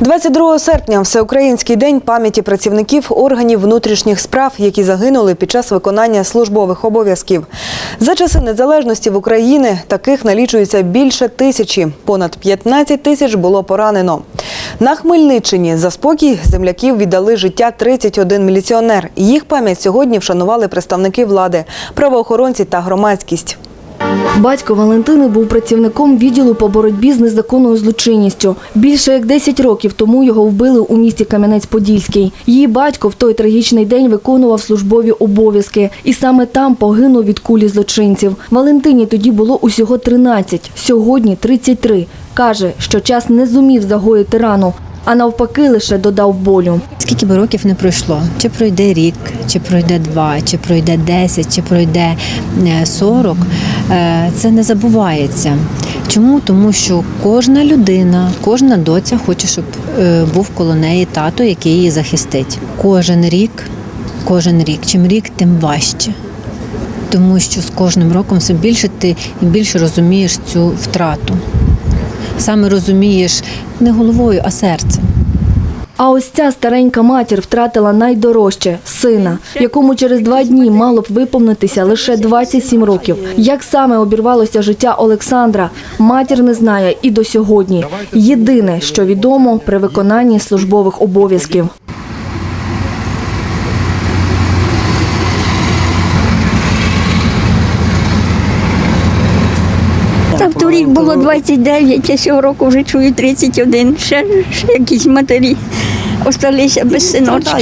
22 серпня всеукраїнський день пам'яті працівників органів внутрішніх справ, які загинули під час виконання службових обов'язків. За часи незалежності в Україні таких налічується більше тисячі. Понад 15 тисяч було поранено. На Хмельниччині за спокій земляків віддали життя 31 міліціонер. Їх пам'ять сьогодні вшанували представники влади, правоохоронці та громадськість. Батько Валентини був працівником відділу по боротьбі з незаконною злочинністю. Більше як 10 років тому його вбили у місті Кам'янець-Подільський. Її батько в той трагічний день виконував службові обов'язки, і саме там загинув від кулі злочинців. Валентині тоді було усього 13, сьогодні 33. Каже, що час не зумів загоїти рану, а навпаки лише додав болю. Скільки би років не пройшло, чи пройде рік, чи пройде два, чи пройде 10, чи пройде е, 40, е, це не забувається. Чому? Тому що кожна людина, кожна доця хоче, щоб е, був коло неї тато, який її захистить. Кожен рік, кожен рік, чим рік, тим важче. Тому що з кожним роком все більше ти і більше розумієш цю втрату. Саме розумієш не головою, а серцем. А ось ця старенька матір втратила найдорожче сина, якому через два дні мало б виповнитися лише 27 років. Як саме обірвалося життя Олександра, матір не знає і до сьогодні. Єдине, що відомо при виконанні службових обов'язків. Та торік було 29, а цього року вже чую 31. Ще, ще якісь матері осталися без Та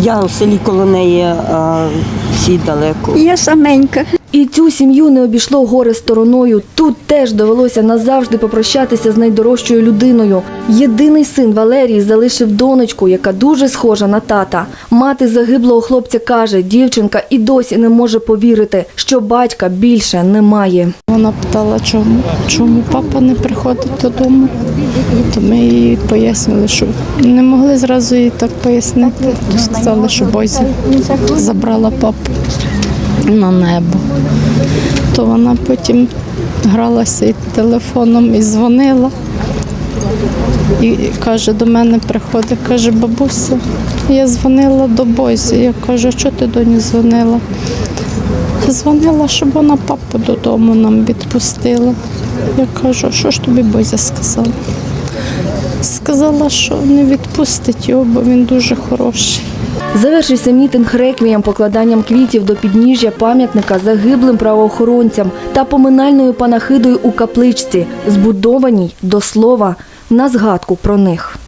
Я в селі коло неї, а всі далеко. Я саменька. І цю сім'ю не обійшло горе стороною. Тут теж довелося назавжди попрощатися з найдорожчою людиною. Єдиний син Валерій залишив донечку, яка дуже схожа на тата. Мати загиблого хлопця каже, дівчинка і досі не може повірити, що батька більше немає. Вона питала, чому, чому папа не приходить додому. То ми їй пояснили, що не могли зразу їй так пояснити. То сказали, що Бойза забрала папу на небо. То вона потім гралася і телефоном і дзвонила. І каже, до мене приходить, каже, бабуся, я дзвонила до Бойзі. Я кажу, що ти до нього дзвонила? Дзвонила, щоб вона папу додому нам відпустила. Я кажу, що ж тобі Бозя сказала? Сказала, що не відпустить його, бо він дуже хороший. Завершився мітинг реквієм, покладанням квітів до підніжжя пам'ятника загиблим правоохоронцям та поминальною панахидою у капличці, збудованій до слова на згадку про них.